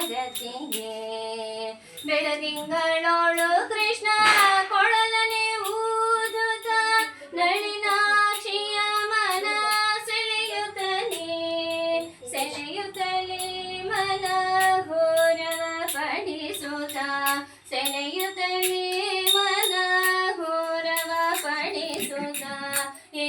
ಜಗತ್ತಿಗೆ ಬೆಳದಿಂಗಳೋಳು ಕೃಷ್ಣ ಕೊಳಲನೆ ಊದುತ್ತ ನಳಿನಾಕ್ಷಿಯ ಮನ ಸೆಳೆಯುತ್ತಲೇ. ಸೆಳೆಯುತ್ತಲೇ ಮನ ಘೋರ ಪಡಿಸುತ್ತ ಸೆಳೆಯುತ್ತಲೇ ಮನ ಘೋರವ ಪಡಿಸುತ್ತ ಏ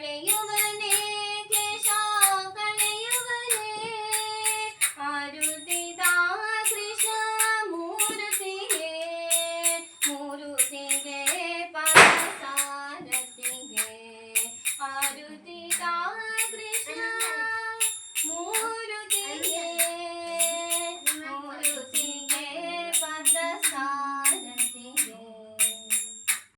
morning You.